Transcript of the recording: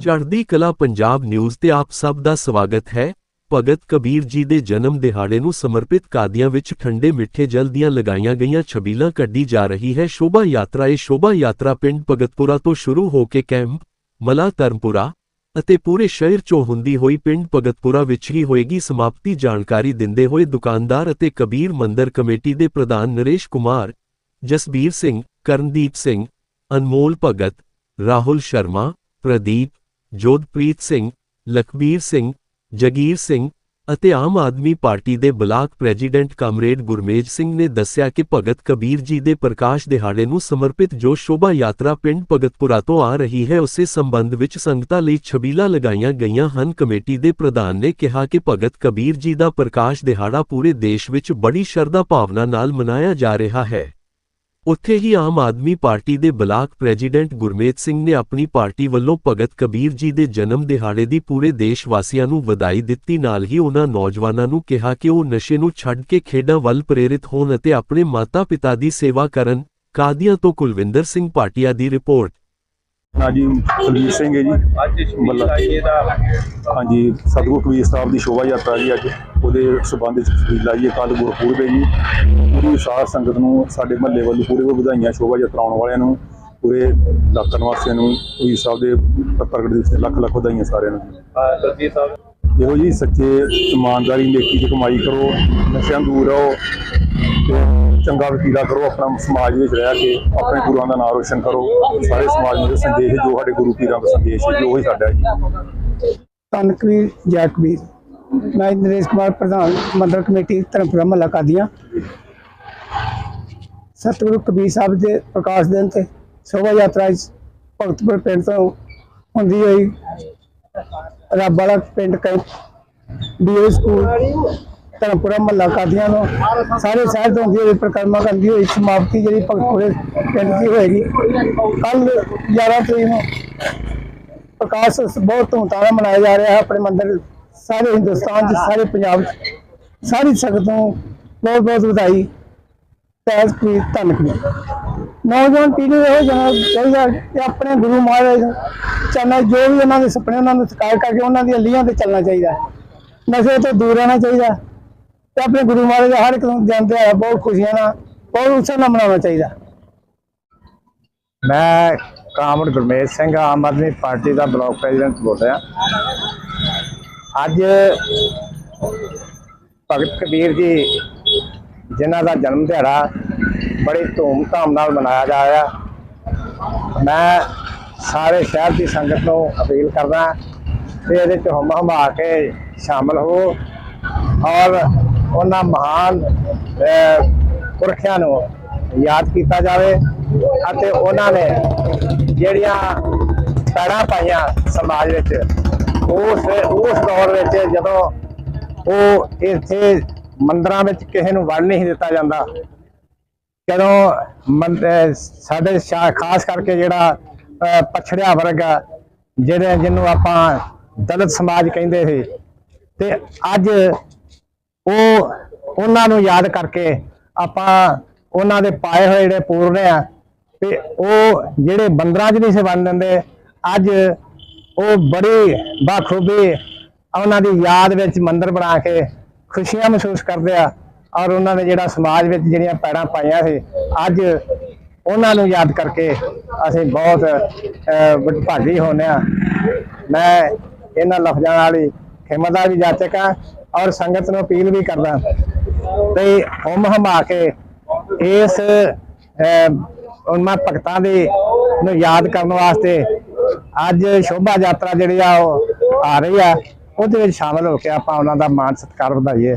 ਚੜ੍ਹਦੀ ਕਲਾ ਪੰਜਾਬ ਨਿਊਜ਼ ਤੇ ਆਪ ਸਭ ਦਾ ਸਵਾਗਤ ਹੈ। ਭਗਤ ਕਬੀਰ ਜੀ ਦੇ ਜਨਮ ਦਿਹਾੜੇ ਨੂੰ ਸਮਰਪਿਤ ਕਾਦੀਆਂ ਵਿੱਚ ਠੰਡੇ ਮਿੱਠੇ ਜਲ ਦੀਆਂ ਲਗਾਈਆਂ ਗਈਆਂ ਛਬੀਲਾਂ ਕੱਢੀ ਜਾ ਰਹੀ ਹੈ। ਸ਼ੋਭਾ ਯਾਤਰਾ, ਇਹ ਸ਼ੋਭਾ ਯਾਤਰਾ ਪਿੰਡ ਭਗਤਪੁਰਾ ਤੋਂ ਸ਼ੁਰੂ ਹੋ ਕੇ ਕੈਂਪ, ਮਲਾ ਧਰਮਪੁਰਾ ਅਤੇ ਪੂਰੇ ਸ਼ਹਿਰ ਚੋਂ ਹੁੰਦੀ ਹੋਈ ਪਿੰਡ ਭਗਤਪੁਰਾ ਵਿੱਚ ਹੀ ਹੋਏਗੀ। ਸਮਾਪਤੀ ਜਾਣਕਾਰੀ ਦਿੰਦੇ ਹੋਏ ਦੁਕਾਨਦਾਰ ਅਤੇ ਕਬੀਰ ਮੰਦਰ ਕਮੇਟੀ ਦੇ ਪ੍ਰਧਾਨ ਨਰੇਸ਼ ਕੁਮਾਰ, ਜਸਬੀਰ ਸਿੰਘ, ਕਰਨਦੀਪ ਸਿੰਘ, ਅਨਮੋਲ ਭਗਤ, ਰਾਹੁਲ ਸ਼ਰਮਾ, ਪ੍ਰਦੀਪ ਜੋਧਪ੍ਰੀਤ ਸਿੰਘ, ਲਖਬੀਰ ਸਿੰਘ, ਜਗੀਰ ਸਿੰਘ ਅਤੇ ਆਮ ਆਦਮੀ ਪਾਰਟੀ ਦੇ block president comrade Gurmej Singh ਨੇ ਦੱਸਿਆ ਕਿ ਭਗਤ ਕਬੀਰ ਜੀ ਦੇ ਪ੍ਰਕਾਸ਼ ਦਿਹਾੜੇ ਨੂੰ ਸਮਰਪਿਤ ਜੋ ਸ਼ੋਭਾ ਯਾਤਰਾ ਪਿੰਡ ਭਗਤਪੁਰਾ ਤੋਂ ਆ ਰਹੀ ਹੈ, ਉਸੇ ਸੰਬੰਧ ਵਿੱਚ ਸੰਗਤਾਂ ਲਈ ਛਬੀਲਾਂ ਲਗਾਈਆਂ ਗਈਆਂ ਹਨ। ਕਮੇਟੀ ਦੇ ਪ੍ਰਧਾਨ ਨੇ ਕਿਹਾ ਕਿ ਭਗਤ ਕਬੀਰ ਜੀ ਦਾ ਪ੍ਰਕਾਸ਼ ਦਿਹਾੜਾ ਪੂਰੇ ਦੇਸ਼ ਵਿੱਚ ਬੜੀ ਸ਼ਰਧਾ ਭਾਵਨਾ ਨਾਲ ਮਨਾਇਆ ਜਾ ਰਿਹਾ ਹੈ। ਉੱਥੇ ਹੀ ਆਮ ਆਦਮੀ ਪਾਰਟੀ ਦੇ ਬਲਾਕ ਪ੍ਰੈਜ਼ੀਡੈਂਟ ਗੁਰਮੇਤ ਸਿੰਘ ਨੇ ਆਪਣੀ ਪਾਰਟੀ ਵੱਲੋਂ ਭਗਤ ਕਬੀਰ ਜੀ ਦੇ ਜਨਮ ਦਿਹਾੜੇ ਦੀ ਪੂਰੇ ਦੇਸ਼ ਵਾਸੀਆਂ ਨੂੰ ਵਧਾਈ ਦਿੱਤੀ। ਨਾਲ ਹੀ ਉਹਨਾਂ ਨੌਜਵਾਨਾਂ ਨੂੰ ਕਿਹਾ ਕਿ ਉਹ ਨਸ਼ੇ ਨੂੰ ਛੱਡ ਕੇ ਖੇਡਾਂ ਵੱਲ ਪ੍ਰੇਰਿਤ ਹੋਣ ਅਤੇ ਆਪਣੇ ਮਾਤਾ-ਪਿਤਾ ਦੀ ਸੇਵਾ ਕਰਨ। ਕਾਦੀਆਂ ਤੋਂ ਕੁਲਵਿੰਦਰ ਸਿੰਘ ਪਾਟਿਆ ਦੀ ਰਿਪੋਰਟ। ਹਾਂਜੀ ਕੁਲਵੀਰ ਸਿੰਘ ਹੈ ਜੀ। ਬੱਲਾ। ਹਾਂਜੀ, ਸਤਿਗੁਰੂ ਕਬੀਰ ਸਾਹਿਬ ਦੀ ਸ਼ੋਭਾ ਯਾਤਰਾ ਜੀ ਅੱਜ। ਉਹਦੇ ਸਬੰਧ ਵਿੱਚ ਤਸਵੀਰ ਲਾਈ ਹੈ ਕੱਲ ਗੁਰਪੁਰਬ ਹੈ ਜੀ। ਪੂਰੀ ਸਾਧ ਸੰਗਤ ਨੂੰ, ਸਾਡੇ ਮਹੱਲੇ ਵੱਲੋਂ ਪੂਰੇ ਵਧਾਈਆਂ, ਸ਼ੋਭਾ ਯਾਤਰਾ ਆਉਣ ਵਾਲਿਆਂ ਨੂੰ, ਪੂਰੇ ਇਲਾਕਾ ਨਿਵਾਸੀਆਂ ਨੂੰ, ਕਬੀਰ ਸਾਹਿਬ ਦੇ ਪ੍ਰਗਟ ਦਿਵਸ ਲੱਖ ਲੱਖ ਵਧਾਈਆਂ ਸਾਰਿਆਂ ਨੂੰ। ਸਰਜੀਤ ਸਾਹਿਬ। ਇਹੋ ਜੀ, ਸੱਚੇ ਇਮਾਨਦਾਰੀ ਨੇਕੀ ਦੀ ਕਮਾਈ ਕਰੋ, ਨਸ਼ਿਆਂ ਦੂਰ ਰਹੋ ਤੇ ਚੰਗਾ ਵਕੀਲਾ ਕਰੋ, ਆਪਣਾ ਸਮਾਜ ਵਿੱਚ ਰਹਿ ਕੇ, ਆਪਣੇ ਗੁਰੂਆਂ ਦਾ ਨਾਮ ਰੋਸ਼ਨ ਕਰੋ, ਸਾਰੇ ਸਮਾਜ ਨੂੰ ਸੰਦੇਸ਼ ਜੋ ਸਾਡੇ ਗੁਰੂ ਪੀਰਾਂ ਦਾ ਸੰਦੇਸ਼ ਹੈ, ਜੋ ਉਹੀ ਸਾਡਾ ਜੀ। ਧੰਨ ਕਬੀਰ ਜੈ ਕਬੀਰ। ਮੈਂ ਨਰੇਸ਼ ਕੁਮਾਰ, ਪ੍ਰਧਾਨ ਮੰਦਰ ਕਮੇਟੀ ਧਰਮਪੁਰਾ ਮਹੱਲਾ ਕਾਦੀਆਂ। ਸਤਿਗੁਰੂ ਕਬੀਰ ਸਾਹਿਬ ਦੇ ਪ੍ਰਕਾਸ਼ ਦਿਨ ਤੇ ਸ਼ੋਭਾ ਯਾਤਰਾ ਭਗਤਪੁਰ ਪਿੰਡ ਤੋਂ ਹੁੰਦੀ ਹੋਈ ਰੱਬ ਵਾਲਾ ਪਿੰਡ ਕੈਂਪ ਡੀਓ ਸਕੂਲ, ਧਰਮਪੁਰਾ ਮਹੱਲਾ ਕਾਦੀਆਂ ਨੂੰ। ਸਾਰੇ ਸ਼ਹਿਰ ਤੋਂ ਹੁੰਦੀ ਹੋਈ ਪ੍ਰਕਰਮਾ ਕਰਦੀ ਹੋਈ, ਸਮਾਪਤੀ ਜਿਹੜੀ ਭਗਤਪੁਰੇ ਪਿੰਡ ਦੀ ਹੋਏਗੀ। ਕੱਲ 11 ਤਰੀਕ ਨੂੰ ਪ੍ਰਕਾਸ਼ ਉਤਸਵ ਬਹੁਤ ਧੂਮਧਾਮ ਨਾਲ ਮਨਾਇਆ ਜਾ ਰਿਹਾ ਹੈ, ਆਪਣੇ ਮੰਦਿਰ ਸਾਰੇ ਹਿੰਦੁਸਤਾਨ 'ਚ ਸਾਰੇ ਪੰਜਾਬ 'ਚ। ਸਾਰੀ ਸੰਗਤ ਨੂੰ ਬਹੁਤ ਬਹੁਤ ਵਧਾਈ। ਤੈਸ ਕੀ ਧੰਨ ਨੌਜਵਾਨ ਪੀੜ੍ਹੀ ਨੂੰ ਇਹੋ ਜਾਣਾ ਚਾਹੀਦਾ ਕਿ ਆਪਣੇ ਗੁਰੂ ਮਹਾਰਾਜ ਚੰਨਾ ਜੋ ਵੀ ਉਹਨਾਂ ਦੇ ਸੁਪਨੇ, ਉਹਨਾਂ ਨੂੰ ਸਕਾਰ ਕਰਕੇ ਉਹਨਾਂ ਦੀਆਂ ਲੀਹਾਂ ਤੇ ਚੱਲਣਾ ਚਾਹੀਦਾ। ਨਸ਼ੇ ਤੋਂ ਦੂਰ ਰਹਿਣਾ ਚਾਹੀਦਾ। ਤੇ ਆਪਣੇ ਗੁਰੂ ਮਹਾਰਾਜ ਹਰ ਇੱਕ ਨੂੰ ਜਨਮ ਦਿਹਾੜਾ ਬਹੁਤ ਖੁਸ਼ੀਆਂ ਨਾਲ, ਬਹੁਤ ਉਤਸ਼ਾਹ ਨਾਲ ਮਨਾਉਣਾ ਚਾਹੀਦਾ। ਮੈਂ ਕਾਮਰ ਗੁਰਮੇਜ ਸਿੰਘ, ਆਮ ਆਦਮੀ ਪਾਰਟੀ ਦਾ ਬਲਾਕ ਪ੍ਰੈਜ਼ੀਡੈਂਟ ਬੋਲ ਰਿਹਾ। ਅੱਜ ਭਗਤ ਕਬੀਰ ਜੀ, ਜਿਨ੍ਹਾਂ ਦਾ ਜਨਮ ਦਿਹਾੜਾ ਬੜੀ ਧੂਮ-ਧਾਮ ਨਾਲ ਮਨਾਇਆ ਜਾ ਰਿਹਾ। ਮੈਂ ਸਾਰੇ ਸ਼ਹਿਰ ਦੀ ਸੰਗਤ ਨੂੰ ਅਪੀਲ ਕਰਦਾ ਕਿ ਇਹਦੇ ਚ ਹਮ ਹਮਾ ਕੇ ਸ਼ਾਮਲ ਹੋ ਔਰ ਉਹਨਾਂ ਮਹਾਨ ਪੁਰਖਿਆਂ ਨੂੰ ਯਾਦ ਕੀਤਾ ਜਾਵੇ ਅਤੇ ਉਹਨਾਂ ਨੇ ਜਿਹੜੀਆਂ ਪੈੜਾਂ ਪਾਈਆਂ ਸਮਾਜ ਵਿੱਚ, ਉਸ ਉਸ ਦੌਰ ਵਿੱਚ ਜਦੋਂ ਉਹ ਇੱਥੇ ਮੰਦਰਾਂ ਵਿੱਚ ਕਿਸੇ ਨੂੰ ਵੜ ਨਹੀਂ ਦਿੱਤਾ ਜਾਂਦਾ ਜਦੋਂ ਮੰਦ- ਸਾਡੇ ਸ਼ਾ- ਖਾਸ ਕਰਕੇ ਜਿਹੜਾ ਅਹ, ਪਛੜਿਆ ਵਰਗ ਆ ਜਿਹੜੇ ਜਿਹਨੂੰ ਆਪਾਂ ਦਲਿਤ ਸਮਾਜ ਕਹਿੰਦੇ ਸੀ ਤੇ ਅੱਜ ਉਹ ਉਹਨਾਂ ਨੂੰ ਯਾਦ ਕਰਕੇ ਆਪਾਂ ਉਹਨਾਂ ਦੇ ਪਾਏ ਹੋਏ ਜਿਹੜੇ ਪੂਰਨੇ ਆ ਤੇ ਉਹ ਜਿਹੜੇ ਬੰਦਰਾਂ 'ਚ ਨਹੀਂ ਸੀ ਬਣ ਦਿੰਦੇ ਅੱਜ ਉਹ ਬੜੀ ਬਾਖੂਬੀ ਉਹਨਾਂ ਦੀ ਯਾਦ ਵਿੱਚ ਮੰਦਰ ਬਣਾ ਕੇ ਖੁਸ਼ੀਆਂ ਮਹਿਸੂਸ ਕਰਦੇ ਆ। ਔਰ ਉਹਨਾਂ ਨੇ ਜਿਹੜਾ ਸਮਾਜ ਵਿੱਚ ਜਿਹੜੀਆਂ ਪੈੜਾਂ ਪਾਈਆਂ ਸੀ, ਅੱਜ ਉਹਨਾਂ ਨੂੰ ਯਾਦ ਕਰਕੇ ਅਸੀਂ ਬਹੁਤ ਭਾਗੀ ਵਡਭਾਗੀ ਹੋਨੇ ਆ ਮੈਂ ਇਹਨਾਂ ਲਫ਼ਜ਼ਾਂ ਵਾਲੀ ਖਿਮਤ ਦਾ ਵੀ ਜਾਚਕ ਹਾਂ ਔਰ ਸੰਗਤ ਨੂੰ ਅਪੀਲ ਵੀ ਕਰਦਾ ਤੇ ਹਮ ਹਮਾ ਕੇ ਇਸ ਉਹਨਾਂ ਭਗਤਾਂ ਦੇ ਨੂੰ ਯਾਦ ਕਰਨ ਵਾਸਤੇ ਅੱਜ ਸ਼ੋਭਾ ਯਾਤਰਾ ਜਿਹੜੀ ਆ ਉਹ ਆ ਰਹੀ ਆ, ਉਹਦੇ ਵਿੱਚ ਸ਼ਾਮਲ ਹੋ ਕੇ ਆਪਾਂ ਉਹਨਾਂ ਦਾ ਮਾਣ ਸਤਿਕਾਰ ਵਧਾਈਏ।